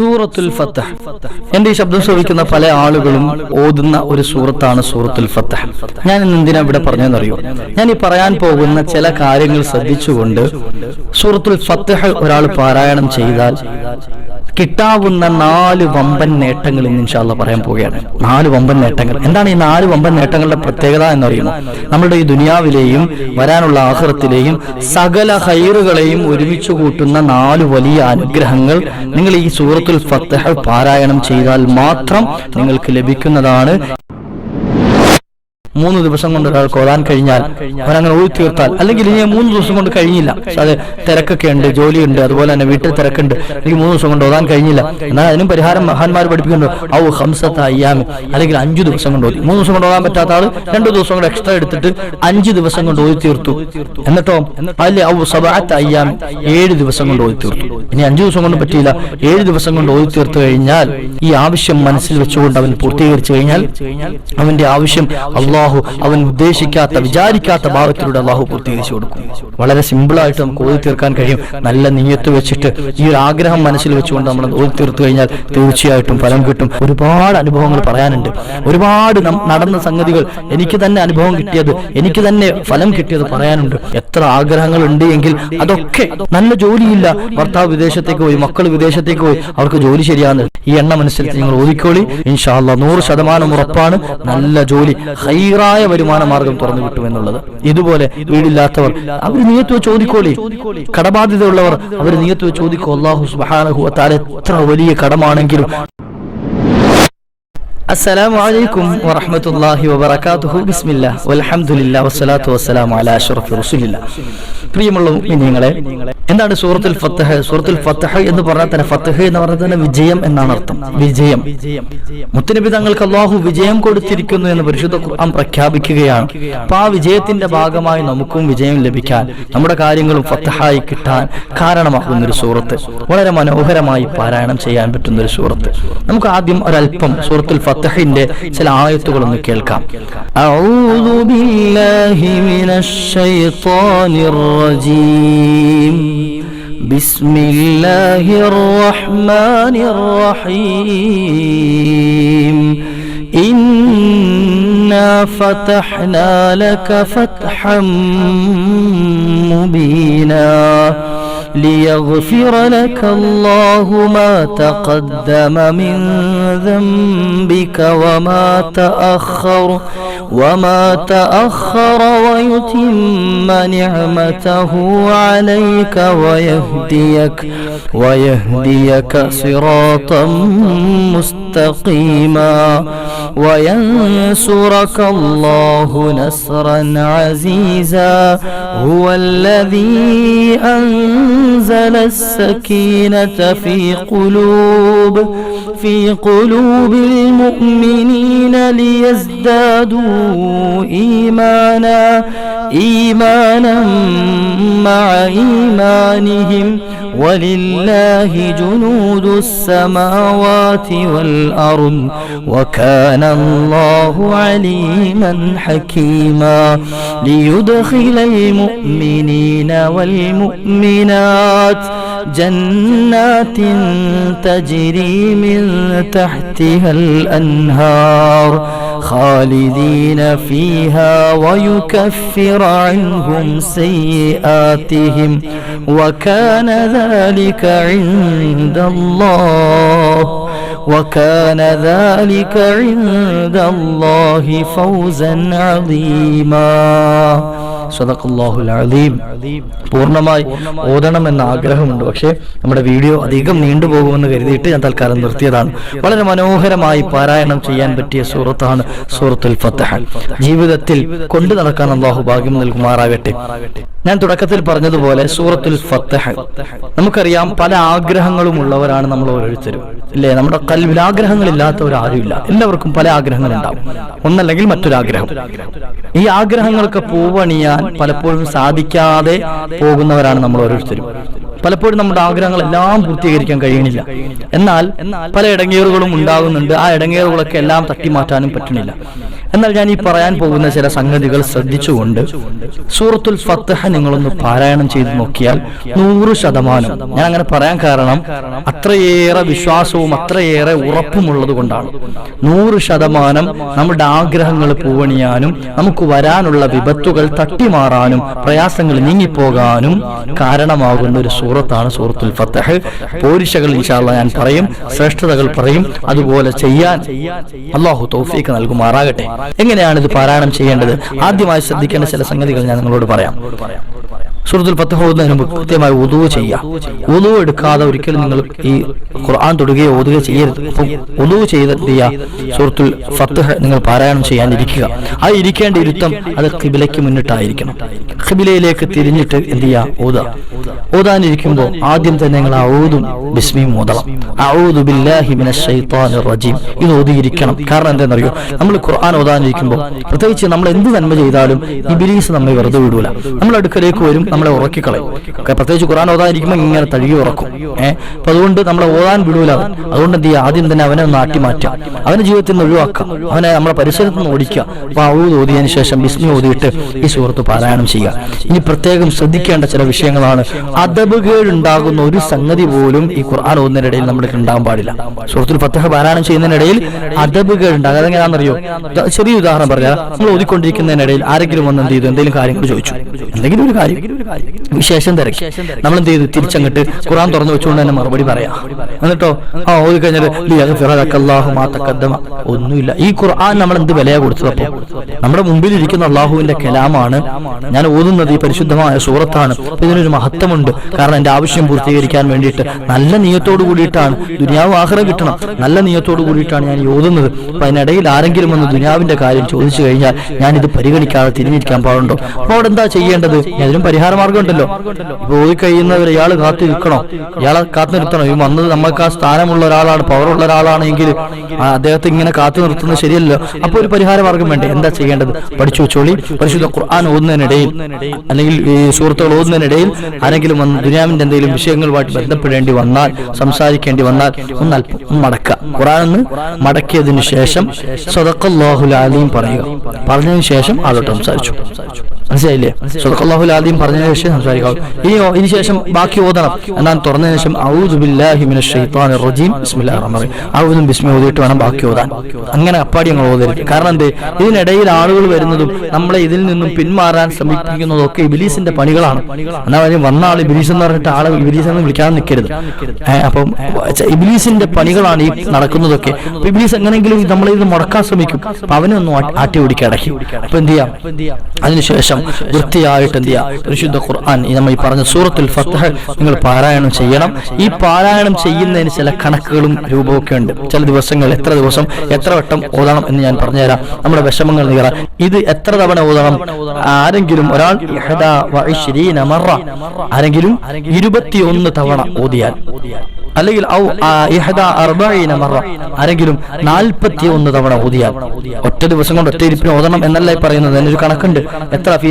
സൂറത്തുൽ ഫത്തഹ് എന്റെ ഈ ശബ്ദം ശ്രവിക്കുന്ന പല ആളുകളും ഓതുന്ന ഒരു സൂറത്താണ് സൂറത്തുൽ ഫത്തഹ് ഞാൻ ഇന്ന് എന്തിനാ ഇവിടെ പറഞ്ഞതെന്നറിയോ? ഞാൻ ഈ പറയാൻ പോകുന്ന ചില കാര്യങ്ങൾ ശ്രദ്ധിച്ചുകൊണ്ട് സൂറത്തുൽ ഫത്തഹ് ഒരാൾ പാരായണം ചെയ്താൽ കിട്ടാവുന്ന നാല് വമ്പൻ നേട്ടങ്ങൾ ഇന്ന് ഇൻഷാല്ല പറയാൻ പോവുകയാണ്. നാല് വമ്പൻ നേട്ടങ്ങൾ. എന്താണ് ഈ നാല് വമ്പൻ നേട്ടങ്ങളുടെ പ്രത്യേകത എന്ന് പറയുമ്പോൾ നമ്മുടെ ഈ ദുനിയാവിലെയും വരാനുള്ള ആഹ്റത്തിലെയും സകല ഹൈറുകളെയും ഒരുമിച്ച് കൂട്ടുന്ന നാല് വലിയ അനുഗ്രഹങ്ങൾ നിങ്ങൾ ഈ സൂറത്തുൽ ഫത്തഹ പാരായണം ചെയ്താൽ മാത്രം നിങ്ങൾക്ക് ലഭിക്കുന്നതാണ്. മൂന്ന് ദിവസം കൊണ്ട് ഒരാൾ ഓടാൻ കഴിഞ്ഞാൽ അവനങ്ങനെ ഒഴി തീർത്താൽ അല്ലെങ്കിൽ ഇനി മൂന്ന് ദിവസം കൊണ്ട് കഴിഞ്ഞില്ല അത് തിരക്കൊക്കെ ഉണ്ട് ജോലിയുണ്ട് അതുപോലെ തന്നെ വീട്ടിൽ തിരക്കുണ്ട് എനിക്ക് മൂന്ന് ദിവസം കൊണ്ട് ഓടാൻ കഴിഞ്ഞില്ല എന്നാൽ അതിനും പരിഹാരം മഹാന്മാർ പഠിപ്പിക്കുന്നുണ്ട് ഔ ഹംസത്ത അയ്യാമി അല്ലെങ്കിൽ അഞ്ചു ദിവസം കൊണ്ട് ഓതി മൂന്ന് ദിവസം കൊണ്ട് ഓടാൻ പറ്റാത്ത ആൾ രണ്ടു ദിവസം കൊണ്ട് എക്സ്ട്രാ എടുത്തിട്ട് അഞ്ച് ദിവസം കൊണ്ട് ഓതി തീർത്തു എന്നിട്ടോ അല്ലെ ഔ സബാത്ത് അയ്യാമി ഏഴ് ദിവസം കൊണ്ട് ഓതി തീർത്തു ഇനി അഞ്ചു ദിവസം കൊണ്ട് പറ്റിയില്ല ഏഴ് ദിവസം കൊണ്ട് ഓതി തീർത്തു കഴിഞ്ഞാൽ ഈ ആവശ്യം മനസ്സിൽ വെച്ചുകൊണ്ട് അവൻ പൂർത്തീകരിച്ചു കഴിഞ്ഞാൽ അവന്റെ ആവശ്യം അള്ളാഹു അവൻ ഉദ്ദേശിക്കാത്ത വിചാരിക്കാത്ത ഭാവത്തിലൂടെ അള്ളാഹു പൂർത്തീകരിച്ചു കൊടുക്കും. വളരെ സിമ്പിൾ ആയിട്ട് നമുക്ക് ഓതി തീർക്കാൻ കഴിയും. നല്ല നീയത്ത് വെച്ചിട്ട് ഈ ഒരു ആഗ്രഹം മനസ്സിൽ വെച്ചുകൊണ്ട് നമ്മൾ ഓതി തീർത്തു കഴിഞ്ഞാൽ തീർച്ചയായിട്ടും ഫലം കിട്ടും. ഒരുപാട് അനുഭവങ്ങൾ പറയാനുണ്ട്. ഒരുപാട് നടന്ന സംഗതികൾ എനിക്ക് തന്നെ അനുഭവം കിട്ടിയത് എനിക്ക് തന്നെ ഫലം കിട്ടിയത് പറയാനുണ്ട്. എത്ര ആഗ്രഹങ്ങൾ ഉണ്ട് എങ്കിൽ അതൊക്കെ നല്ല ജോലിയില്ല. ഭർത്താവ് വിദേശത്തേക്ക് പോയി മക്കൾ വിദേശത്തേക്ക് പോയി അവർക്ക് ജോലി ശരിയാണ് ഈ എണ്ണം മനസ്സിൽ നിങ്ങൾ ഓതിക്കോളി. ഇൻഷാല്ല നൂറ് ശതമാനം ഉറപ്പാണ്. നല്ല ജോലി ഹൈറായ വരുമാന മാർഗം തുറന്നു കിട്ടുമെന്നുള്ളത് ഇതുപോലെ വീടില്ലാത്തവർ അവർ നീയത്ത് ചോദിക്കോളി കടബാധ്യതയുള്ളവർ അവർ നീയത്ത് ചോദിക്കോ അള്ളാഹു സുബാനഹു താല എത്ര വലിയ കടമാണെങ്കിലും السلام عليكم ورحمة الله وبركاته بسم الله والحمد لله والصلاة والسلام على أشرف رسول الله പ്രിയമുള്ള മുഅ്മിനീങ്ങളെ എന്താണ് സൂറത്തുൽ ഫത്തഹ് സൂറത്തുൽ ഫത്തഹ് എന്ന് പറഞ്ഞാൽ തന്നെ ഫത്തഹ് എന്ന് പറഞ്ഞാൽ തന്നെ വിജയം എന്നാണ് അർത്ഥം വിജയം മുത്തനബി തങ്ങൾക്ക് അള്ളാഹു വിജയം കൊടുത്തിരിക്കുന്നു എന്ന് പരിശുദ്ധ ഖുർആൻ പ്രഖ്യാപിക്കുകയാണ് അപ്പൊ ആ വിജയത്തിന്റെ ഭാഗമായി നമുക്കും വിജയം ലഭിക്കാൻ നമ്മുടെ കാര്യങ്ങളും ഫത്തഹായി കിട്ടാൻ കാരണമാകുന്ന ഒരു സൂറത്ത് വളരെ മനോഹരമായി പാരായണം ചെയ്യാൻ പറ്റുന്ന ഒരു സൂറത്ത് നമുക്ക് ആദ്യം ഒരല്പം സൂറത്തുൽ ഫത്തഹിന്റെ ചില ആയത്തുകളൊന്ന് കേൾക്കാം അഊദു ബില്ലാഹി മിനശ് ശൈത്താനിർ റജീം ബിസ്മില്ലാഹിർ റഹ്മാനിർ റഹീം ഇന്ന إنا فتحنا لك فتحا مبينا ليغفر لك الله ما تقدم من ذنبك وما تأخر وما تأخر ويتم نعمته عليك ويهديك ويهديك صراطا مستقيما وينصرك الله نصرا عزيزا. هو الذي أنزل السكينة في قلوب في قلوب المؤمنين ليزدادوا إيمانا إيمانا مع إيمانهم. ولله جنود السماوات والأرض وكان الله عليما حكيما ليدخل المؤمنين والمؤمنات جنات تجري من تحتها الأنهار خالدين فيها ويكفر عنهم سيئاتهم وكان ذلك عند الله وكان ذلك عند الله فوزا عظيما. സദഖല്ലാഹുൽ അലീം. പൂർണമായി ആഗ്രഹമുണ്ട്. പക്ഷേ നമ്മുടെ വീഡിയോ അധികം നീണ്ടുപോകുമെന്ന് കരുതിയിട്ട് ഞാൻ തൽക്കാലം നിർത്തിയതാണ്. വളരെ മനോഹരമായി പാരായണം ചെയ്യാൻ പറ്റിയ സൂറത്താണ് സൂറത്തുൽ ഫത്തഹ ജീവിതത്തിൽ കൊണ്ടു നടക്കാൻ അള്ളാഹു ഭാഗ്യം നൽകുമാറാകട്ടെ. ഞാൻ തുടക്കത്തിൽ പറഞ്ഞതുപോലെ സൂറത്തുൽ ഫത്തഹ നമുക്കറിയാം പല ആഗ്രഹങ്ങളും ഉള്ളവരാണ് നമ്മൾ ഓരോരുത്തരും. ഇല്ലേ? നമ്മുടെ കൽവിൽ ആഗ്രഹങ്ങളില്ലാത്തവരാരുമില്ല എല്ലാവർക്കും പല ആഗ്രഹങ്ങളുണ്ടാവും. ഒന്നല്ലെങ്കിൽ മറ്റൊരാഗ്രഹം. ഈ ആഗ്രഹങ്ങൾക്ക് പൂവണിയാൻ പലപ്പോഴും സാധിക്കാതെ പോകുന്നവരാണ് നമ്മൾ ഓരോരുത്തരും. പലപ്പോഴും നമ്മുടെ ആഗ്രഹങ്ങൾ എല്ലാം പൂർത്തീകരിക്കാൻ കഴിയണില്ല എന്നാൽ പല ഇടങ്ങേറുകളും ഉണ്ടാകുന്നുണ്ട്. ആ ഇടങ്ങേറുകളൊക്കെ എല്ലാം തട്ടിമാറ്റാനും പറ്റണില്ല എന്നാൽ ഞാൻ ഈ പറയാൻ പോകുന്ന ചില സംഗതികൾ ശ്രദ്ധിച്ചുകൊണ്ട് സൂറത്തുൽ ഫത്തഹ നിങ്ങളൊന്ന് പാരായണം ചെയ്ത് നോക്കിയാൽ നൂറ് ശതമാനം. ഞാൻ അങ്ങനെ പറയാൻ കാരണം അത്രയേറെ വിശ്വാസവും അത്രയേറെ ഉറപ്പുമുള്ളത് കൊണ്ടാണ്. നൂറ് ശതമാനം നമ്മുടെ ആഗ്രഹങ്ങൾ പൂവണിയാനും നമുക്ക് വരാനുള്ള വിപത്തുകൾ തട്ടിമാറാനും പ്രയാസങ്ങൾ നീങ്ങിപ്പോകാനും കാരണമാകുന്ന ഒരു സൂറത്താണ് സൂറത്തുൽ ഫത്തഹ് പോരിശകൾ ഇൻഷാല്ല ഞാൻ പറയും ശ്രേഷ്ഠതകൾ പറയും അതുപോലെ ചെയ്യാൻ. അള്ളാഹു തൗഫീക്ക് നൽകുമാറാകട്ടെ. എങ്ങനെയാണ് ഇത് പാരായണം ചെയ്യേണ്ടത്? ആദ്യമായി ശ്രദ്ധിക്കേണ്ട ചില സംഗതികൾ ഞാൻ നിങ്ങളോട് പറയാം. സൂറത്തുൽ പത്ത് ഓതുന്നതിന് മുമ്പ് കൃത്യമായി ഉദുവ് ചെയ്യാം. ഉദുവ് എടുക്കാതെ ഒരിക്കലും നിങ്ങൾ ഈ ഖുർആൻ തൊടുകയോ ഓതുകയോ ചെയ്യരുത്. അപ്പം ഉദുവ് ചെയ്ത് ചെയ്യുക ഫത്തഹ് നിങ്ങൾ പാരായണം ചെയ്യാനിരിക്കുക. ആ ഇരിക്കേണ്ട ഇരുത്തം അത് ഖിബിലയ്ക്ക് മുന്നിട്ടായിരിക്കണം. ഖിബിലയിലേക്ക് തിരിഞ്ഞിട്ട് എന്ത് ചെയ്യുക ഓതുക. ഓതാനിരിക്കുമ്പോൾ ആദ്യം തന്നെ നിങ്ങൾ ആ ബിസ്മിയും ഓതണം. ഇത് ഓതിയിരിക്കണം. കാരണം എന്താണെന്നറിയോ? നമ്മൾ ഖുർആൻ ഓതാനിരിക്കുമ്പോൾ പ്രത്യേകിച്ച് നമ്മൾ എന്ത് നന്മ ചെയ്താലും ഇബിലീസ് നമ്മെ വെറുതെ വിടൂല. നമ്മൾ അടുക്കലേക്ക് വരും നമ്മളെ ഉറക്കിക്കളയും. പ്രത്യേകിച്ച് ഖുറാൻ ഓതാതിരിക്കുമ്പോൾ ഇങ്ങനെ തഴുകി ഉറക്കും. ഏഹ്? അപ്പൊ അതുകൊണ്ട് നമ്മളെ ഓതാൻ വിടൂല. അതുകൊണ്ട് എന്ത് ചെയ്യുക? ആദ്യം തന്നെ അവനെ നാട്ടി ആട്ടി മാറ്റാം അവന്റെ ജീവിതത്തിൽ നിന്ന് ഒഴിവാക്കാം അവനെ നമ്മളെ പരിസരത്ത് നിന്ന് ഓടിക്കുക. അപ്പൊ ഔദ് ഓതിയതിനു ശേഷം ബിസ്മി ഓതിയിട്ട് ഈ സുഹൃത്ത് പാരായണം ചെയ്യുക. ഇനി പ്രത്യേകം ശ്രദ്ധിക്കേണ്ട ചില വിഷയങ്ങളാണ് അതബുകേടുണ്ടാകുന്ന ഒരു സംഗതി പോലും ഈ ഖുർആൻ ഓതുന്നതിനിടയിൽ നമ്മൾ ഉണ്ടാകാൻ പാടില്ല. സുഹൃത്തിൽ ഫത്തഹ പാരായണം ചെയ്യുന്നതിനിടയിൽ അതബുകേടുണ്ടാകും അതെങ്ങനെയാണെന്നറിയോ ചെറിയ ഉദാഹരണം പറയാം. നമ്മൾ ഓതിക്കൊണ്ടിരിക്കുന്നതിനിടയിൽ ആരെങ്കിലും വന്ന് എന്ത് ചെയ്തു? എന്തെങ്കിലും കാര്യങ്ങൾ ചോദിച്ചു. എന്തെങ്കിലും ഒരു കാര്യം. വിശേഷം തിരക്കി. നമ്മൾ എന്ത് ചെയ്തു? തിരിച്ചങ്ങട്ട് ഖുറാൻ തുറന്നു വെച്ചുകൊണ്ട് തന്നെ മറുപടി പറയാം. എന്നിട്ടോ? ആ ഓതി കഴിഞ്ഞിട്ട് ഒന്നുമില്ല. ഈ ഖുർആൻ നമ്മൾ എന്ത് വിലയാ കൊടുത്തതപ്പോ നമ്മുടെ മുമ്പിൽ ഇരിക്കുന്ന അള്ളാഹുവിന്റെ കലാമാണ് ഞാൻ ഓതുന്നത് ഈ പരിശുദ്ധമായ സൂറത്താണ്. ഇതിനൊരു മഹത്വമുണ്ട്. കാരണം എന്റെ ആവശ്യം പൂർത്തീകരിക്കാൻ വേണ്ടിയിട്ട് നല്ല നിയത്തോട് കൂടിയിട്ടാണ് ദുനിയാവ് ആഹ്റം കിട്ടണം. നല്ല നിയത്തോട് കൂടിയിട്ടാണ് ഞാൻ ഓതുന്നത്. അപ്പൊ അതിനിടയിൽ ആരെങ്കിലും ഒന്ന് ദുനിയാവിന്റെ കാര്യം ചോദിച്ചു കഴിഞ്ഞാൽ ഞാൻ ഇത് പരിഗണിക്കാതെ തിരിഞ്ഞിരിക്കാൻ പാടുണ്ടോ? അപ്പോൾ അവിടെ എന്താ ചെയ്യേണ്ടത്? അതിനും പരിഹാര മാർഗം ഉണ്ടല്ലോ ഇപ്പൊ ഓതി കഴിയുന്നവർ ഇയാൾ കാത്തു നിൽക്കണം ഇയാളെ കാത്തു നിർത്തണം ഈ വന്നത് നമ്മൾക്ക് ആ സ്ഥാനമുള്ള ഒരാളാണ് പവറുള്ള ഒരാളാണെങ്കിൽ അദ്ദേഹത്തെ ഇങ്ങനെ കാത്തു നിർത്തുന്നത് ശരിയല്ലോ അപ്പൊ ഒരു പരിഹാര മാർഗം വേണ്ടേ? എന്താ ചെയ്യേണ്ടത്? പഠിച്ചു വെച്ചോളി. പരിശുദ്ധ ഖുർആൻ ഓതുന്നതിനിടയിൽ അല്ലെങ്കിൽ ഈ സുഹൃത്തുക്കൾ ഓതുന്നതിനിടയിൽ ആരെങ്കിലും ദുനിയാവിന്റെ എന്തെങ്കിലും വിഷയങ്ങളുമായിട്ട് ബന്ധപ്പെടേണ്ടി വന്നാൽ സംസാരിക്കേണ്ടി വന്നാൽ ഒന്ന് അല്പം മടക്കുക. ഖുർആൻ ഒന്ന് മടക്കിയതിനു ശേഷം സദഖല്ലാഹുൽ അലീം പറയുക. പറഞ്ഞതിന് ശേഷം ആളോട്ട് സംസാരിച്ചു. മനസ്സിലായില്ലേ? സുഹൃത്തുള്ളാഹു ആദ്യം പറഞ്ഞതിന് ശേഷം സംസാരിക്കാം. ഇനി ഇതിന് ശേഷം ബാക്കി ഓതണം. എന്നാൽ തുറന്നതിന് ശേഷം ഔദു ബിസ്മി ഓതിയിട്ട് വേണം ബാക്കി ഓതാൻ. അങ്ങനെ അപ്പാടി ഞങ്ങൾ ഓതരുത്. കാരണം എന്ത്? ഇതിനിടയിൽ ആളുകൾ വരുന്നതും നമ്മളെ ഇതിൽ നിന്നും പിന്മാറാൻ ശ്രമിക്കുന്നതും ഒക്കെ ഇബിലീസിന്റെ പണികളാണ്. എന്നാൽ വന്ന ആൾ ഇബിലീസ് എന്ന് പറഞ്ഞിട്ട് ആളെ ഇബിലീസ് എന്ന് വിളിക്കാൻ നിൽക്കരുത് അപ്പം ഇബിലീസിന്റെ പണികളാണ് ഈ നടക്കുന്നതൊക്കെ. ഇബിലീസ് എങ്ങനെയെങ്കിലും നമ്മളെ ഇത് മുടക്കാൻ ശ്രമിക്കും. അപ്പൊ അവനെ ഒന്ന് ആട്ടി- ഓടിക്കടക്കി. അപ്പൊ എന്ത് ചെയ്യാം? അതിനുശേഷം വൃത്തിയായിട്ട് എന്ത് ചെയ്യുക പരിശുദ്ധ ഖുർആൻ. നമ്മൾ ഈ പറഞ്ഞ സൂറത്തുൽ ഫത്തഹ് നിങ്ങൾ പാരായണം ചെയ്യണം. ഈ പാരായണം ചെയ്യുന്നതിന് ചില കണക്കുകളും രൂപമൊക്കെ ഉണ്ട്. ചില ദിവസങ്ങൾ എത്ര ദിവസം എത്ര വട്ടം ഓതണം എന്ന് ഞാൻ പറഞ്ഞുതരാം. നമ്മുടെ വിഷമങ്ങൾ നീറാം. ഇത് എത്ര തവണ ഓതണം? ആരെങ്കിലും ഒരാൾ ആരെങ്കിലും ഇരുപത്തിയൊന്ന് തവണ ഓതിയാൽ. അല്ലെങ്കിൽ ആരെങ്കിലും നാൽപ്പത്തി ഒന്ന് തവണ ഓതിയാൽ. ഒറ്റ ദിവസം കൊണ്ട് ഒറ്റ ഇരിപ്പിന് ഓതണം എന്നല്ല പറയുന്നത്? എന്നൊരു കണക്കുണ്ട്. എത്ര ഫീ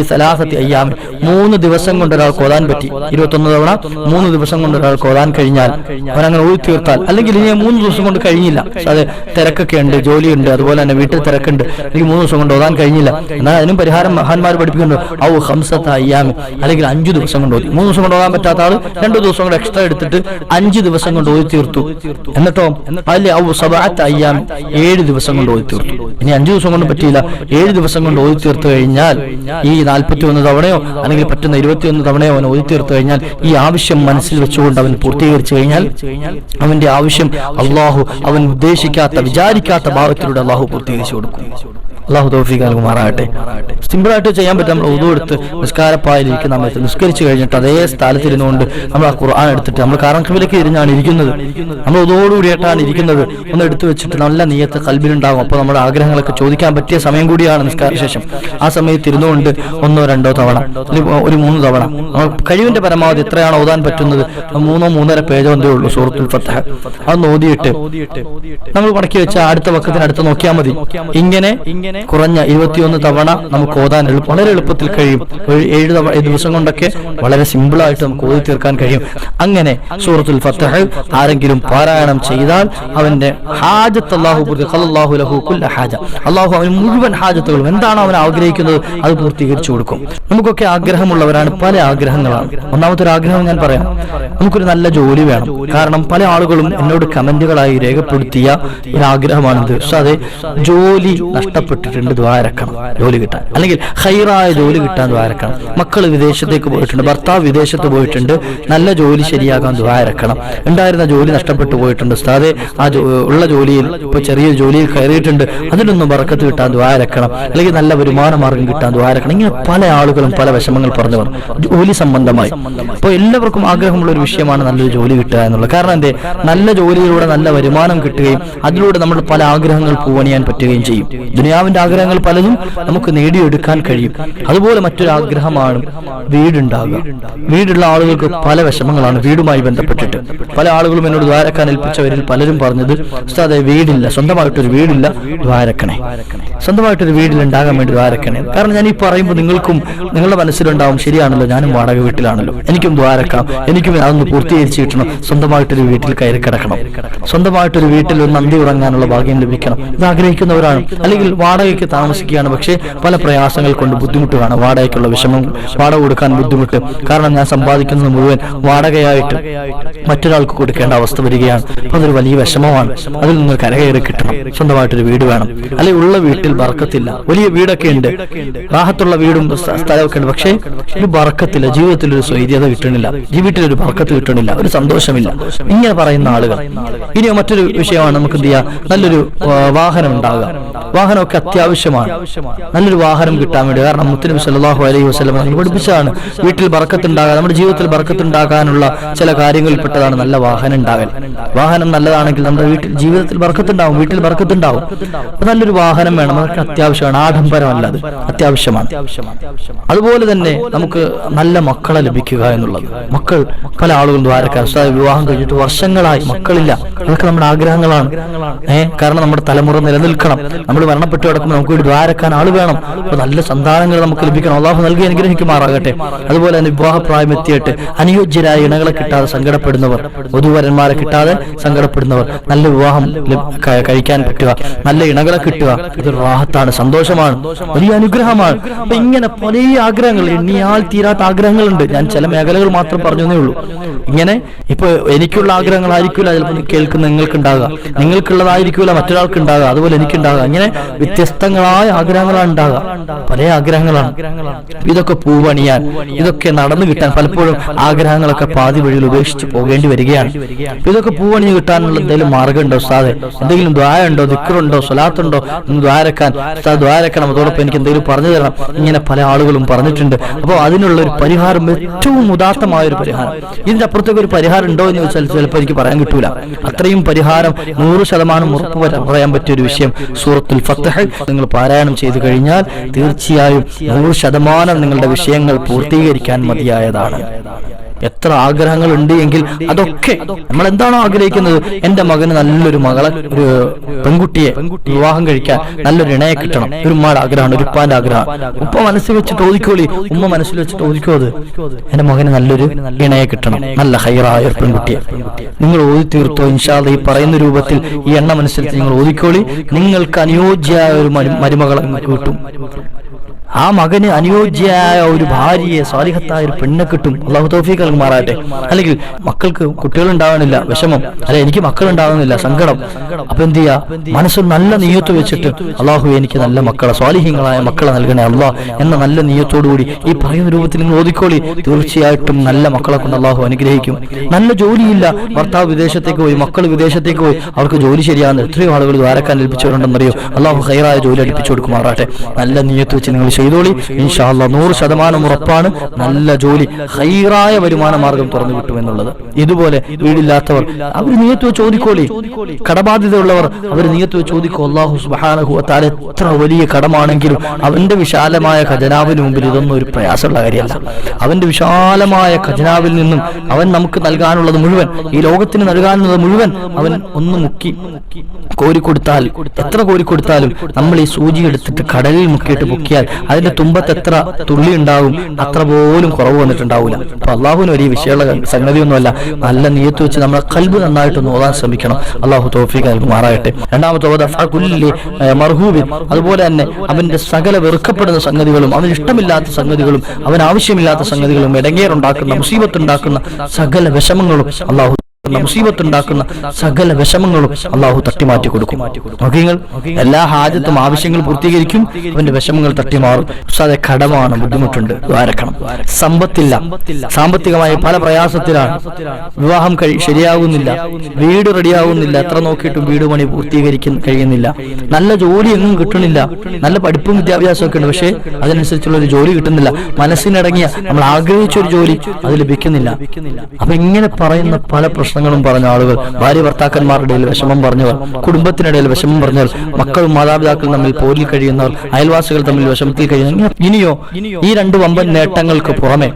മൂന്ന് ദിവസം കൊണ്ട് ഒരാൾ ഓതാൻ പറ്റി ഇരുപത്തൊന്ന് തവണ മൂന്ന് ദിവസം കൊണ്ട് ഒരാൾ ഓതാൻ കഴിഞ്ഞാൽ അവൻ അങ്ങനെ ഓതി തീർത്താൽ അല്ലെങ്കിൽ ഇനി മൂന്ന് ദിവസം കൊണ്ട് കഴിഞ്ഞില്ല അത് തിരക്കൊക്കെ ഉണ്ട് ജോലിയുണ്ട് അതുപോലെ തന്നെ വീട്ടിൽ തിരക്കുണ്ട് എനിക്ക് മൂന്ന് ദിവസം കൊണ്ട് ഓതാൻ കഴിഞ്ഞില്ല എന്നാൽ അതിനും പരിഹാരം മഹാന്മാർ പഠിപ്പിക്കുന്നുണ്ട് ഔ ഹംസത്ത അയ്യാമി അല്ലെങ്കിൽ അഞ്ചു ദിവസം കൊണ്ട് ഓതി മൂന്ന് ദിവസം കൊണ്ട് ഓതാൻ പറ്റാത്ത ആൾ രണ്ടു ദിവസം കൊണ്ട് എക്സ്ട്രാ എടുത്തിട്ട് അഞ്ച് ദിവസം കൊണ്ട് ഓതി തീർത്തു എന്നിട്ടോ അതിലെ ഔ സബാത്ത് അയ്യാമി ഏഴ് ദിവസം കൊണ്ട് ഓതി തീർത്തു ഇനി അഞ്ചു ദിവസം കൊണ്ട് പറ്റിയില്ല ഏഴ് ദിവസം കൊണ്ട് ഓതി തീർത്തു കഴിഞ്ഞാൽ ഈ നാൽപ്പത്തി ഒന്ന് തവണയോ അല്ലെങ്കിൽ പറ്റുന്ന ഇരുപത്തിയൊന്ന് തവണയോ അവൻ ഓതി തീർത്തു കഴിഞ്ഞാൽ ഈ ആവശ്യം മനസ്സിൽ വെച്ചുകൊണ്ട് അവൻ പൂർത്തീകരിച്ചു കഴിഞ്ഞാൽ അവന്റെ ആവശ്യം അള്ളാഹു അവൻ ഉദ്ദേശിക്കാത്ത വിചാരിക്കാത്ത ഭാവത്തിലൂടെ അള്ളാഹു പൂർത്തീകരിച്ചു കൊടുക്കും. അള്ളാഹു തോഫിക്ക് നൽകുമാറാകട്ടെ. സിമ്പിൾ ആയിട്ട് ചെയ്യാൻ പറ്റും. നമ്മൾ ഉതുകൊടുത്ത് എടുത്ത് സമയത്ത് നിസ്കരിച്ചു കഴിഞ്ഞിട്ട് അതേ സ്ഥലത്തിരുന്നുകൊണ്ട് നമ്മൾ ആ ഖുർആൻ എടുത്തിട്ട് നമ്മൾ കാറങ്കിലേക്ക് ഇരുന്നാണ് ഇരിക്കുന്നത്. നമ്മൾ ഉതോടുകൂടിയിട്ടാണ് ഇരിക്കുന്നത്. ഒന്ന് എടുത്തു വെച്ചിട്ട് നല്ല നീയത്ത് കൽബിലുണ്ടാകും. അപ്പോൾ നമ്മുടെ ആഗ്രഹങ്ങളൊക്കെ ചോദിക്കാൻ പറ്റിയ സമയം കൂടിയാണ് നിസ്കാര ശേഷം ആ സമയത്ത് ഇരുന്നുകൊണ്ട് ഒന്നോ രണ്ടോ തവണ ഒരു മൂന്ന് തവണ. നമ്മൾ കഴിവിന്റെ പരമാവധി എത്രയാണ് ഓതാൻ പറ്റുന്നത്? മൂന്നോ മൂന്നര പേജോ എന്തേ ഉള്ളൂ സൂറത്തുൽ ഫത്തഹ അത് ഓതിയിട്ട് നമ്മൾ മടക്കി വെച്ച അടുത്ത പക്കത്തിന് അടുത്ത് നോക്കിയാൽ മതി. ഇങ്ങനെ ഇങ്ങനെ കുറഞ്ഞ ഇരുപത്തിയൊന്ന് തവണ നമുക്ക് ഓതാൻ എളുപ്പം. വളരെ എളുപ്പത്തിൽ കഴിയും. ഒരു ഏഴ് തവണ ദിവസം കൊണ്ടൊക്കെ വളരെ സിമ്പിൾ ആയിട്ട് നമുക്ക് ഓതി തീർക്കാൻ കഴിയും. അങ്ങനെ സൂറത്തുൽ ഫത്തഹ് ആരെങ്കിലും പാരായണം ചെയ്താൽ അവന്റെ ഹാജത്ത് അള്ളാഹു പൂർത്തി ലഹു കുല്ല ഹാജ അള്ളാഹു അവന് മുഴുവൻ ഹാജത്തുകളും. എന്താണ് അവൻ ആഗ്രഹിക്കുന്നത്? അത് പൂർത്തീകരിച്ചു കൊടുക്കും. നമുക്കൊക്കെ ആഗ്രഹമുള്ളവരാണ്. പല ആഗ്രഹങ്ങളാണ്. ഒന്നാമത്തെ ഒരു ആഗ്രഹം ഞാൻ പറയാം. നമുക്കൊരു നല്ല ജോലി വേണം. കാരണം പല ആളുകളും എന്നോട് കമന്റുകളായി രേഖപ്പെടുത്തിയ ഒരു ആഗ്രഹമാണിത് അതെ ജോലി നഷ്ടപ്പെട്ടിട്ടുണ്ട് ദ്വാരക്കണം ജോലി കിട്ടാൻ. അല്ലെങ്കിൽ ഹൈറായ ജോലി കിട്ടാൻ ദ്വാരക്കണം മക്കൾ വിദേശത്തേക്ക് പോയിട്ടുണ്ട് ഭർത്താവ് വിദേശത്ത് പോയിട്ടുണ്ട് നല്ല ജോലി ശരിയാകാൻ ദ്വാരക്കണം ഉണ്ടായിരുന്ന ജോലി നഷ്ടപ്പെട്ടു പോയിട്ടുണ്ട് ഉസ്താദെ. ആ ഉള്ള ജോലിയിൽ ഇപ്പൊ ചെറിയ ജോലിയിൽ കയറിയിട്ടുണ്ട്. അതിനൊന്നും വറക്കത്ത് കിട്ടാൻ ദ്വാരക്കണം അല്ലെങ്കിൽ നല്ല വരുമാന മാർഗം കിട്ടാൻ ദ്വാരക്കണം ഇങ്ങനെ പല ആളുകളും പല വിഷമങ്ങൾ പറഞ്ഞു പറഞ്ഞു ജോലി സംബന്ധമായി. അപ്പോൾ എല്ലാവർക്കും ആഗ്രഹമുള്ള ഒരു വിഷയമാണ് നല്ലൊരു ജോലി കിട്ടുക എന്നുള്ളത്. കാരണം എന്തേ? നല്ല ജോലിയിലൂടെ നല്ല വരുമാനം കിട്ടുകയും അതിലൂടെ നമ്മൾ പല ആഗ്രഹങ്ങൾ പൂവണിയാൻ പറ്റുകയും ചെയ്യും. ദുനിയാവിന്റെ ആഗ്രഹങ്ങൾ പലതും നമുക്ക് നേടിയെടുക്കാൻ കഴിയും. അതുപോലെ മറ്റൊരു ആഗ്രഹമാണ് വീടുണ്ടാകുക. വീടുള്ള ആളുകൾക്ക് പല വിഷമങ്ങളാണ് വീടുമായി ബന്ധപ്പെട്ടിട്ട്. പല ആളുകളും എന്നോട് ദ്വാരക്കാൻ ഏൽപ്പിച്ചവരിൽ പലരും പറഞ്ഞത് ഉസ്താദെ വീടില്ല. സ്വന്തമായിട്ടൊരു വീടില്ല ദ്വാരക്കണേ. സ്വന്തമായിട്ടൊരു വീടിൽ ഉണ്ടാകാൻ വേണ്ടി ദ്വാരക്കണേ. കാരണം ഞാൻ ഈ പറയുമ്പോൾ നിങ്ങൾക്കും നിങ്ങളുടെ മനസ്സിലുണ്ടാവും ശരിയാണല്ലോ ഞാനും വാടക വീട്ടിലാണല്ലോ. എനിക്കും ദ്വാരക്കാം. എനിക്കും അതൊന്ന് പൂർത്തീകരിച്ച് കിട്ടണം. സ്വന്തമായിട്ടൊരു വീട്ടിൽ കയറി കിടക്കണം. സ്വന്തമായിട്ടൊരു വീട്ടിൽ ഒന്ന് നന്ദി ഉറങ്ങാനുള്ള ഭാഗ്യം ലഭിക്കണം. ഇത് ആഗ്രഹിക്കുന്നവരാണ്. അല്ലെങ്കിൽ വാടകയ്ക്ക് താമസിക്കുകയാണ്. പക്ഷേ പല പ്രയാസങ്ങൾ കൊണ്ട് ബുദ്ധിമുട്ടുകയാണ് വാടകയ്ക്കുള്ള വിഷമം വാടക കൊടുക്കാൻ ബുദ്ധിമുട്ട്. കാരണം ഞാൻ സമ്പാദിക്കുന്നത് മുഴുവൻ വാടകയായിട്ട് മറ്റൊരാൾക്ക് കൊടുക്കേണ്ട അവസ്ഥ വരികയാണ്. അതൊരു വലിയ വിഷമമാണ്. അതിൽ നിന്ന് കരകയറി കിട്ടണം. സ്വന്തമായിട്ടൊരു വീട് വേണം. അല്ലെ ഉള്ള വീട്ടിൽ ബർക്കത്തില്ല. വലിയ വീടൊക്കെ ഉണ്ട്. റാഹത്തുള്ള വീടും സ്ഥ- സ്ഥലമൊക്കെ ഉണ്ട്. പക്ഷേ ഒരു ബർക്കത്തില്ല. ജീവിതത്തിൽ ഒരു സ്വൈര്യത കിട്ടണില്ല. ജീവിതത്തിൽ ഒരു ബർക്കത്ത് കിട്ടണില്ല. ഒരു സന്തോഷമില്ല. ഇങ്ങനെ പറയുന്ന ആളുകൾ. ഇനി മറ്റൊരു വിഷയമാണ് നമുക്ക് എന്ത് ചെയ്യാം? നല്ലൊരു വാഹനം ഉണ്ടാകുക വാഹനമൊക്കെ അത്യാവശ്യമാണ്. നല്ലൊരു വാഹനം കിട്ടാൻ വേണ്ടി. കാരണം മുത്തനബി സല്ലല്ലാഹു അലൈഹി വസ്ലം പഠിപ്പിച്ചതാണ്. വീട്ടിൽ ബർക്കത്തുണ്ടാകാൻ നമ്മുടെ ജീവിതത്തിൽ ബർക്കത്തുണ്ടാകാനുള്ള ചില കാര്യങ്ങളിൽപ്പെട്ടതാണ് നല്ല വാഹനം ഉണ്ടാകൽ. വാഹനം നല്ലതാണെങ്കിൽ നമ്മുടെ വീട്ടിൽ ജീവിതത്തിൽ ബർക്കത്തുണ്ടാവും വീട്ടിൽ ബർക്കത്തുണ്ടാവും അപ്പൊ നല്ലൊരു വാഹനം വേണം. അതൊക്കെ അത്യാവശ്യമാണ്. ആഡംബരമല്ല അത്. അത്യാവശ്യമാണ്. അതുപോലെ തന്നെ നമുക്ക് നല്ല മക്കളെ ലഭിക്കുക എന്നുള്ളത്. മക്കൾ പല ആളുകളും ദ്വാരക്കാർ. വിവാഹം കഴിഞ്ഞിട്ട് വർഷങ്ങളായി മക്കളില്ല. അതൊക്കെ നമ്മുടെ ആഗ്രഹങ്ങളാണ്. ഏഹ് കാരണം നമ്മുടെ തലമുറ നിലനിൽക്കണം. നമ്മൾ മരണപ്പെട്ടു കിടക്കുമ്പോൾ നമുക്ക് വേണ്ടി ദ്വാരക്കാൻ ആൾ വേണം. അപ്പൊ നല്ല സന്താനങ്ങൾ നമുക്ക് ലഭിക്കണം. അള്ളാഹു നൽകി അനുഗ്രഹിക്കുമാറാകട്ടെ. അതുപോലെ തന്നെ വിവാഹപ്രായം എത്തിയിട്ട് അനുയോജ്യരായ ഇണകളെ കിട്ടാതെ സങ്കടപ്പെടുന്നവർ വധുവരന്മാരെ കിട്ടാതെ സങ്കടപ്പെടുന്നവർ നല്ല വിവാഹം കഴിക്കാൻ പറ്റുക നല്ല ഇണകളെ കിട്ടുക ഇതൊരു റാഹത്താണ് സന്തോഷമാണ് വലിയ അനുഗ്രഹമാണ്. അപ്പൊ ഇങ്ങനെ പല ആഗ്രഹങ്ങൾ എണ്ണിയാൽ തീരാത്ത ആഗ്രഹങ്ങളുണ്ട്. ഞാൻ ചില മേഖലകൾ മാത്രം പറഞ്ഞേ ഉള്ളൂ. ഇങ്ങനെ ഇപ്പൊ എനിക്കുള്ള ആഗ്രഹങ്ങളായിരിക്കില്ല ചിലപ്പോൾ കേൾക്കുന്ന നിങ്ങൾക്ക് ഉണ്ടാകുക നിങ്ങൾക്കുള്ളതായിരിക്കില്ല മറ്റൊരാൾക്ക് ഉണ്ടാകുക അതുപോലെ എനിക്കുണ്ടാകുക ഇങ്ങനെ വ്യത്യസ്തങ്ങളായ ആഗ്രഹങ്ങളാണ് ഉണ്ടാകുക പല ആഗ്രഹങ്ങളാണ്. ഇതൊക്കെ പൂവണിയാൻ ഇതൊക്കെ നടന്നു കിട്ടാൻ പലപ്പോഴും ആഗ്രഹങ്ങളൊക്കെ പാതി വഴിയിൽ ഉപേക്ഷിച്ച് പോകേണ്ടി വരികയാണ്. ഇതൊക്കെ പൂവണിഞ്ഞ് കിട്ടാനുള്ള എന്തെങ്കിലും മാർഗമുണ്ടോ സാധേ എന്തെങ്കിലും ദ്വാര ഉണ്ടോ ദിക്കറുണ്ടോ സ്വലാത്തുണ്ടോ ദ്വാരക്കാൻ ദ്വാരക്കണം. അതോടൊപ്പം എനിക്ക് എന്തെങ്കിലും പറഞ്ഞു തരണം. ഇങ്ങനെ പല ആളുകളും പറഞ്ഞിട്ടുണ്ട്. അപ്പോൾ അതിനുള്ള ഒരു പരിഹാരം ഏറ്റവും ഉദാത്തമായ ഒരു പരിഹാരം. ഇതിന്റെ അപ്പുറത്തേക്ക് ഒരു പരിഹാരം ഉണ്ടോ എന്ന് ചോദിച്ചാൽ ചിലപ്പോൾ എനിക്ക് പറയാൻ കിട്ടൂല. അത്രയും പരിഹാരം നൂറ് ശതമാനം ഉറപ്പ് പറയാൻ പറ്റിയ ഒരു വിഷയം സൂറത്തുൽ ഫത്തഹ്. നിങ്ങൾ പാരായണം ചെയ്തു കഴിഞ്ഞാൽ തീർച്ചയായും നൂറ് ശതമാനം നിങ്ങളുടെ വിഷയങ്ങൾ പൂർത്തീകരിക്കാൻ മതിയായതാണ്. എത്ര ആഗ്രഹങ്ങൾ ഉണ്ട് എങ്കിൽ അതൊക്കെ നമ്മൾ എന്താണോ ആഗ്രഹിക്കുന്നത്? എന്റെ മകന് നല്ലൊരു മകളെ ഒരു പെൺകുട്ടിയെ വിവാഹം കഴിക്കാൻ നല്ലൊരു ഇണയെ കിട്ടണം. ഒരു ഉമ്മയുടെ ആഗ്രഹമാണ് ഒരു ഉപ്പാന്റെ ആഗ്രഹമാണ്. ഉപ്പ മനസ്സിൽ വെച്ച് ചോദിക്കോളി ഉമ്മ മനസ്സിൽ വെച്ച് ചോദിക്കോ അത്? എന്റെ മകന് നല്ലൊരു ഇണയെ കിട്ടണം. നല്ല ഹൈറായ ഒരു പെൺകുട്ടിയെ. നിങ്ങൾ ഓതി തീർത്തോ? ഇൻഷാദ് ഈ പറയുന്ന രൂപത്തിൽ ഈ എണ്ണം അനുസരിച്ച് നിങ്ങൾ ഓദിക്കോളി നിങ്ങൾക്ക് അനുയോജ്യമായ ഒരു മരു- മരുമകളെ കിട്ടും. ആ മകന് അനുയോജ്യയായ ഒരു ഭാര്യയെ സ്വാലിഹത്തായ ഒരു പെണ്ണെ കിട്ടും. അള്ളാഹു തോഫീക്ക് മാറാട്ടെ അല്ലെങ്കിൽ മക്കൾക്ക് കുട്ടികൾ ഉണ്ടാവണില്ല വിഷമം. അല്ലെ എനിക്ക് മക്കൾ ഉണ്ടാവുന്നില്ല സങ്കടം. അപ്പൊ എന്ത് ചെയ്യാ? മനസ്സ് നല്ല നീയത്ത് വെച്ചിട്ട് അള്ളാഹു എനിക്ക് നല്ല മക്കളെ സ്വാലിഹ്യങ്ങളായ മക്കളെ നൽകണേ അള്ളാഹ് എന്ന നല്ല നീയത്തോടുകൂടി ഈ പറയുന്ന രൂപത്തിൽ നിങ്ങൾ ഓതിക്കോളി. തീർച്ചയായിട്ടും നല്ല മക്കളെ കൊണ്ട് അള്ളാഹു അനുഗ്രഹിക്കും. നല്ല ജോലിയില്ല. ഭർത്താവ് വിദേശത്തേക്ക് പോയി മക്കൾ വിദേശത്തേക്ക് പോയി അവർക്ക് ജോലി ശരിയാകുന്ന എത്രയോ ആളുകൾ ദ്വാരക്കാൻ ഏൽപ്പിച്ചവരുണ്ടെന്നറിയോ? അള്ളാഹു ഹൈറായ ജോലി അടുപ്പിച്ചു കൊടുക്കുമാറാട്ടെ നല്ല നീയത്ത് വെച്ച് നിങ്ങൾ ചെയ്തോളി. ഇൻഷാല്ല നൂറ് ശതമാനം ഉറപ്പാണ്. നല്ല ജോലി ഹൈറായ വരുമാന മാർഗം തുറന്നു കിട്ടുമെന്നുള്ളത് ഇതുപോലെ വീടില്ലാത്തവർ അവർ നീയത്ത് ചോദിക്കോളി കടബാധ്യതയുള്ളവർ അവർ നീയത്ത് ചോദിക്കോ അള്ളാഹു സുബാനഹു താൻ എത്ര വലിയ കടമാണെങ്കിലും അവന്റെ വിശാലമായ ഖജനാവിന് മുമ്പിൽ ഇതൊന്നും ഒരു പ്രയാസമുള്ള കാര്യമല്ല. അവന്റെ വിശാലമായ ഖജനാവിൽ നിന്നും അവൻ നമുക്ക് നൽകാനുള്ളത് മുഴുവൻ ഈ ലോകത്തിന് നൽകാനുള്ളത് മുഴുവൻ അവൻ ഒന്ന് മുക്കി കോരിക്കൊടുത്താൽ എത്ര കോരിക്കൊടുത്താലും നമ്മൾ ഈ സൂചി എടുത്തിട്ട് കടലിൽ മുക്കിയിട്ട് പൊക്കിയാൽ അതിന്റെ തുമ്പത്ത് എത്ര തുള്ളി ഉണ്ടാവും അത്ര പോലും കുറവ് വന്നിട്ടുണ്ടാവില്ല അപ്പൊ അള്ളാഹുവിന് ഒരു വിഷയമുള്ള സംഗതിയൊന്നുമല്ല. നല്ല നീയത്ത് വെച്ച് നമ്മളെ കൽബ് നന്നായിട്ട് നോക്കാൻ ശ്രമിക്കണം. അള്ളാഹു തോഫിക്ക് നൽകുമാറാകട്ടെ. രണ്ടാമത്തെ മർഹൂബിൻ. അതുപോലെ തന്നെ അവന്റെ സകല വെറുക്കപ്പെടുന്ന സംഗതികളും അവന് ഇഷ്ടമില്ലാത്ത സംഗതികളും അവൻ ആവശ്യമില്ലാത്ത സംഗതികളും ഇടങ്ങേറുണ്ടാക്കുന്ന മുസീബത്ത് ഉണ്ടാക്കുന്ന സകല വിഷമങ്ങളും അള്ളാഹു മുസീബത്തുണ്ടാക്കുന്ന സകല വിഷമങ്ങളും അള്ളാഹു തട്ടിമാറ്റി കൊടുക്കും. എല്ലാ ഹാജത്തും ആവശ്യങ്ങൾ പൂർത്തീകരിക്കും. അവന്റെ വിഷമങ്ങൾ തട്ടിമാറും. ഉസ്താദെ കടമാണ് ബുദ്ധിമുട്ടുണ്ട്. ദ്വാരക്കണം സമ്പത്തില്ല. സാമ്പത്തികമായ പല പ്രയാസത്തിലാണ്. വിവാഹം കഴി ശരിയാകുന്നില്ല വീട് റെഡിയാകുന്നില്ല എത്ര നോക്കിയിട്ടും വീട് പണി പൂർത്തീകരിക്കാൻ കഴിയുന്നില്ല. നല്ല ജോലി എങ്ങും കിട്ടണില്ല നല്ല പഠിപ്പും വിദ്യാഭ്യാസവും ഒക്കെ ഉണ്ട്. പക്ഷേ അതിനനുസരിച്ചുള്ള ഒരു ജോലി കിട്ടുന്നില്ല. മനസ്സിനടങ്ങിയ നമ്മൾ ആഗ്രഹിച്ച ഒരു ജോലി അത് ലഭിക്കുന്നില്ല. അപ്പൊ ഇങ്ങനെ പറയുന്ന പല പ്രശ്നങ്ങളും പറഞ്ഞ ആളുകൾ ഭാര്യ ഭർത്താക്കന്മാരുടെ വിഷമം പറഞ്ഞവർ കുടുംബത്തിനിടയിൽ വിഷമം പറഞ്ഞവർ മക്കളും മാതാപിതാക്കളും തമ്മിൽ പോരിൽ കഴിയുന്നവർ അയൽവാസികൾ തമ്മിൽ വിഷമത്തിൽ കഴിയുന്നവർ ഇനിയോ ഈ രണ്ട് വമ്പൻ നേട്ടങ്ങൾക്ക് പുറമെ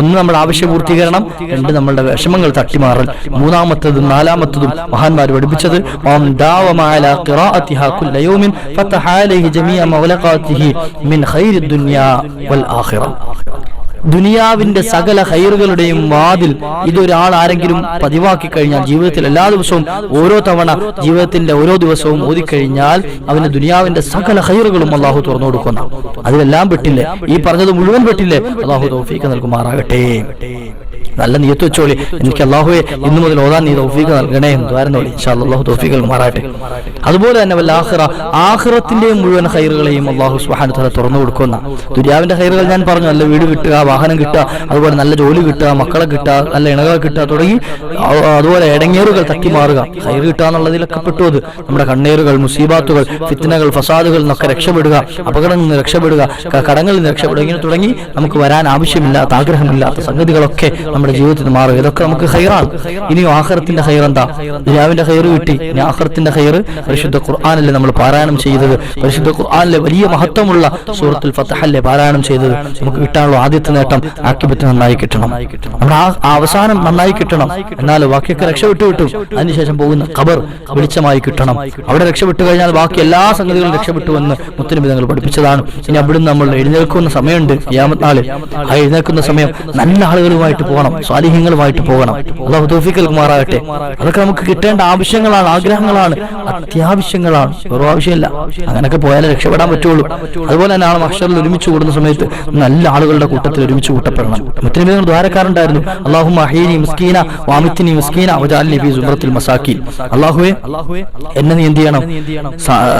ഒന്ന് നമ്മൾ ആവശ്യ പൂർത്തീകരണം രണ്ട് നമ്മളുടെ വിഷമങ്ങൾ തട്ടിമാറൽ. മൂന്നാമത്തതും നാലാമത്തതും മഹാന്മാർ പഠിപ്പിച്ചത് ഓം ജമീഅ മൗലഖാതിഹി മിൻ ഖൈരി ദുനിയാ വൽ ആഖിറ. ദുനിയാവിന്റെ സകല ഹൈറുകളുടെയും വാതിൽ ഇതൊരാൾ ആരെങ്കിലും പതിവാക്കി കഴിഞ്ഞാൽ ജീവിതത്തിൽ എല്ലാ ദിവസവും ഓരോ തവണ ജീവിതത്തിന്റെ ഓരോ ദിവസവും ഓതിക്കഴിഞ്ഞാൽ അവന് ദുനിയാവിന്റെ സകല ഹൈറുകളും അള്ളാഹു തുറന്നു കൊടുക്കുന്ന. അതിലെല്ലാം പെട്ടില്ലേ? ഈ പറഞ്ഞത് മുഴുവൻ പെട്ടില്ലേ? അള്ളാഹു തോഫീക്ക് നൽകുമാറാകട്ടെ. നല്ല നീയത്ത് വെച്ചോളി. എനിക്ക് അള്ളാഹുവെ ഇന്നു മുതൽ ഓതാൻ നീ തൗഫീഖ് നൽകണേ എന്ന് ദ്വാരനോളി അള്ളാഹു തൗഫീഖൽ മാറാട്ടെ അതുപോലെ തന്നെ വല്ല ആഹ്റ ആഹ്റത്തിന്റെയും മുഴുവൻ ഹൈറുകളെയും അള്ളാഹു തആല തുറന്നു കൊടുക്കുന്ന ദുര്യാവിന്റെ ഹൈറുകൾ ഞാൻ പറഞ്ഞു നല്ല വീട് കിട്ടുക വാഹനം കിട്ടുക അതുപോലെ നല്ല ജോലി കിട്ടുക മക്കളെ കിട്ടുക നല്ല ഇണകളെ കിട്ടുക തുടങ്ങി അതുപോലെ ഇടങ്ങേറുകൾ തട്ടി മാറുക. ഹൈർ കിട്ടുക എന്നുള്ളതിലൊക്കെ പെട്ടു അത്. നമ്മുടെ കണ്ണേറുകൾ മുസീബാത്തുകൾ ഫിത്തനകൾ ഫസാദുകൾ എന്നൊക്കെ രക്ഷപ്പെടുക അപകടങ്ങളിൽ നിന്ന് രക്ഷപ്പെടുക കടങ്ങളിൽ നിന്ന് രക്ഷപ്പെടുക ഇങ്ങനെ തുടങ്ങി നമുക്ക് വരാൻ ആവശ്യമില്ലാത്ത ആഗ്രഹമില്ലാത്ത സംഗതികളൊക്കെ നമ്മുടെ ജീവിതത്തിൽ നിന്ന് മാറുക. ഇതൊക്കെ നമുക്ക് ഹൈറാണ് ഇനിയോ ആഹ്റത്തിന്റെ ഹൈർ എന്താ ദുനിയാവിന്റെ ഹൈർ കിട്ടി. ഇനി ആഹ്റത്തിന്റെ ഹൈർ പരിശുദ്ധ ഖുർആാനല്ലേ നമ്മൾ പാരായണം ചെയ്തത്. പരിശുദ്ധ ഖുർആാനിലെ വലിയ മഹത്വമുള്ള സൂറത്തുൽ ഫത്തഹല്ലേ പാരായണം ചെയ്തത്. നമുക്ക് കിട്ടാനുള്ള ആദ്യത്തെ നേട്ടം ആക്കിപറ്റ് നന്നായി കിട്ടണം. നമ്മുടെ ആ അവസാനം നന്നായി കിട്ടണം. എന്നാൽ ബാക്കിയൊക്കെ രക്ഷപ്പെട്ടു കിട്ടും. അതിനുശേഷം പോകുന്ന ഖബർ വെളിച്ചമായി കിട്ടണം. അവിടെ രക്ഷപ്പെട്ടു കഴിഞ്ഞാൽ ബാക്കി എല്ലാ സംഗതികളും രക്ഷപ്പെട്ടു എന്ന് മുത്തനബിതങ്ങൾ പഠിപ്പിച്ചതാണ്. ഇനി അവിടുന്ന് നമ്മൾ എഴുന്നേൽക്കുന്ന സമയമുണ്ട്. ഞാൻ നാളെ ആ എഴുന്നേൽക്കുന്ന സമയം നല്ല ആളുകളുമായിട്ട് പോകണം സ്വാലിഹ്യങ്ങളുമായിട്ട് പോകണം. അള്ളാഹു തോഫിക്കൽ കുമാറാകട്ടെ അതൊക്കെ നമുക്ക് കിട്ടേണ്ട ആവശ്യങ്ങളാണ് ആഗ്രഹങ്ങളാണ്. അത്യാവശ്യങ്ങളാണ്. വെറും ആവശ്യമില്ല. അങ്ങനെയൊക്കെ പോയാലേ രക്ഷപ്പെടാൻ പറ്റുള്ളൂ. അതുപോലെ തന്നെ ആൾ ഒരുമിച്ച് കൂടുന്ന സമയത്ത് നല്ല ആളുകളുടെ കൂട്ടത്തിൽ ഒരുമിച്ച് കൂട്ടപ്പെടണം. മുത്തനബിതങ്ങൾ ദ്വാരക്കാരുണ്ടായിരുന്നു. അള്ളാഹു മഹീനി മുസ്കീന വാമിത്തിനി മുസ്കീന അവജാലിനി ഫി സുബ്രത്തിൽ മസാക്കീൻ അള്ളാഹുവെ എന്നെ നീ എന്ത് ചെയ്യണം?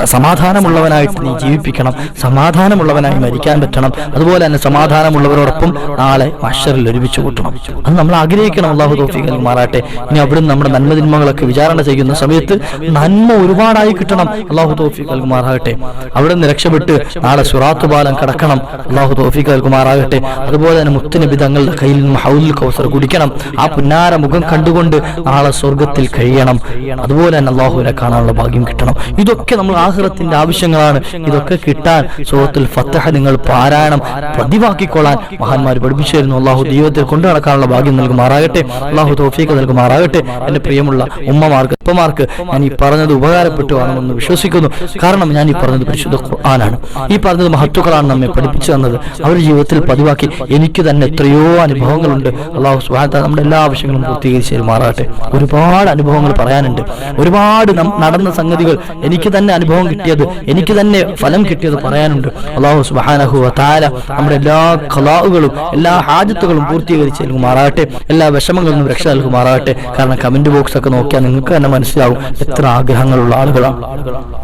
സമാധാനമുള്ളവനായിട്ട് നീ ജീവിപ്പിക്കണം. സമാധാനമുള്ളവനായി മരിക്കാൻ പറ്റണം. അതുപോലെ തന്നെ സമാധാനമുള്ളവരോടൊപ്പം നാളെ മഷറിൽ ഒരുമിച്ച് കൂട്ടണം. അത് നമ്മൾ ആഗ്രഹിക്കണം. അള്ളാഹു തോഫിക്ക് മാറാട്ടെ. ഇനി അവിടുന്ന് നമ്മുടെ നന്മതിന്മകളൊക്കെ വിചാരണ ചെയ്യുന്ന സമയത്ത് നന്മ ഒരുപാടായി കിട്ടണം. അള്ളാഹു തോഫിക്ക് നൽകുമാറാകട്ടെ അവിടെ നിന്ന് രക്ഷപ്പെട്ട് നാളെ സുറാത്ത് ബാലം കടക്കണം. അള്ളാഹു തോഫിക്ക് നൽകുമാറാകട്ടെ അതുപോലെ തന്നെ മുത്തുനബി തങ്ങളുടെ കയ്യിൽ നിന്നും ഹൗലുൽ കൗസർ കുടിക്കണം. ആ പുന്നാര മുഖം കണ്ടുകൊണ്ട് നാളെ സ്വർഗത്തിൽ കഴിയണം. അതുപോലെ തന്നെ അള്ളാഹുവിനെ കാണാനുള്ള ഭാഗ്യം കിട്ടണം. ഇതൊക്കെ നമ്മൾ ആഹ്റത്തിന്റെ ആവശ്യങ്ങളാണ്. ഇതൊക്കെ കിട്ടാൻ സുഹൃത്തിൽ ഫത്തഹ നിങ്ങൾ പാരായണം പതിവാക്കിക്കൊള്ളാൻ മഹാന്മാർ പഠിപ്പിച്ചു തരുന്നു അള്ളാഹു ദൈവത്തിൽ കൊണ്ടു നടക്കാനുള്ള ഭാഗ്യം നൽകുമാറാകട്ടെ. അള്ളാഹു തോഫീക്ക് നൽകുമാറാകട്ടെ. എന്റെ പ്രിയമുള്ള ഉമ്മമാർക്ക് ഉപ്പമാർക്ക് ഞാൻ ഈ പറഞ്ഞത് ഉപകാരപ്പെട്ടു ആണെന്ന് വിശ്വസിക്കുന്നു. കാരണം ഞാൻ ഈ പറഞ്ഞത് പരിശുദ്ധ ഖുർആനാണ്. ഈ പറഞ്ഞത് മഹത്വക്കളാണ് നമ്മെ പഠിപ്പിച്ചു തന്നത്. അവരുടെ ജീവിതത്തിൽ പതിവാക്കി എനിക്ക് തന്നെ എത്രയോ അനുഭവങ്ങളുണ്ട്. അള്ളാഹു സുഹാത്ത നമ്മുടെ എല്ലാ ആവശ്യങ്ങളും പൂർത്തീകരിച്ച് തരുമാറാകട്ടെ. ഒരുപാട് അനുഭവങ്ങൾ പറയാനുണ്ട്. ഒരുപാട് നടന്ന സംഗതികൾ എനിക്ക് തന്നെ അനുഭവം കിട്ടിയത് എനിക്ക് തന്നെ ഫലം കിട്ടിയത് പറയാനുണ്ട്. അള്ളാഹു സുബാനഹു താര നമ്മുടെ എല്ലാ കലാവുകളും എല്ലാ ഹാജത്തുകളും പൂർത്തീകരിച്ച് നൽകുമാറാകട്ടെ. നൽകുമാറാകട്ടെ എല്ലാ വിഷമങ്ങളിൽ നിന്നും രക്ഷ നൽകുമാറാകട്ടെ കാരണം കമന്റ് ബോക്സ് ഒക്കെ നോക്കിയാൽ നിങ്ങൾക്ക് തന്നെ മനസ്സിലാവും എത്ര ആഗ്രഹങ്ങളുള്ള ആളുകളാണ്.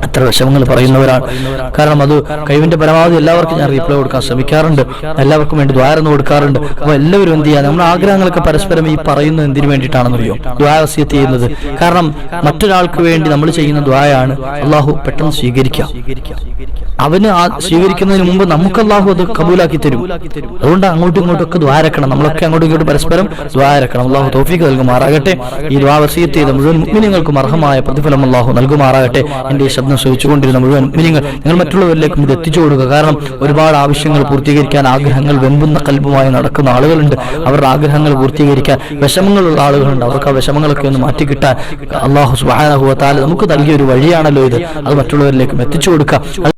എത്ര വിഷമങ്ങൾ പറയുന്നവരാണ്. കാരണം അത് കഴിവിന്റെ പരമാവധി എല്ലാവർക്കും ഞാൻ റീപ്ലൈ കൊടുക്കാൻ ശ്രമിക്കാറുണ്ട്. എല്ലാവർക്കും വേണ്ടി ദ്വാരം കൊടുക്കാറുണ്ട്. അപ്പൊ എല്ലാവരും എന്ത് ചെയ്യാൻ നമ്മുടെ ആഗ്രഹങ്ങളൊക്കെ പരസ്പരം ഈ പറയുന്നത് എന്തിനു വേണ്ടിയിട്ടാണെന്നറിയോ? ദ്വാരസ്യത്ത് ചെയ്യുന്നത്. കാരണം മറ്റൊരാൾക്ക് വേണ്ടി നമ്മൾ ചെയ്യുന്ന ദ്വായാണ് അള്ളാഹു പെട്ടെന്ന് സ്വീകരിക്കാം അവന് ആ സ്വീകരിക്കുന്നതിന് മുമ്പ് നമുക്ക് അള്ളാഹു അത് കബൂലാക്കി തരും. അതുകൊണ്ട് അങ്ങോട്ടും ഇങ്ങോട്ടും ഒക്കെ ദ്വാരക്കണം നമ്മളൊക്കെ അങ്ങോട്ടും ഇങ്ങോട്ടും പരസ്പരം ദ്വാരക്കണം അള്ളാഹു തോഫിക്ക് നൽകുമാറാകട്ടെ. ഈ ദ്വാവസീയത്ത് ചെയ്ത മുഴുവൻ മുഗ്മിനികൾക്കും അർഹമായ പ്രതിഫലം അള്ളാഹു നൽകുമാറാകട്ടെ. എന്റെ ഈ ശബ്ദം ശ്രമിച്ചുകൊണ്ടിരുന്ന മുഴുവൻ മുഗ്മിനികൾ നിങ്ങൾ മറ്റുള്ളവരിലേക്കും ഇത് എത്തിച്ചു കൊടുക്കുക കാരണം ഒരുപാട് ആവശ്യങ്ങൾ പൂർത്തീകരിക്കാൻ ആഗ്രഹങ്ങൾ വെമ്പുന്ന കൽപ്പുമായി നടക്കുന്ന ആളുകളുണ്ട്. അവരുടെ ആഗ്രഹങ്ങൾ പൂർത്തീകരിക്കാൻ വിഷമങ്ങളുള്ള ആളുകളുണ്ട്. അവർക്ക് ആ വിഷമങ്ങളൊക്കെ ഒന്ന് മാറ്റിക്കിട്ടാൻ അള്ളാഹു സുബാനഹുവ താല നമുക്ക് നൽകിയ ഒരു വഴിയാണല്ലോ ഇത്. അത് മറ്റുള്ളവരിലേക്കും എത്തിച്ചു കൊടുക്കുക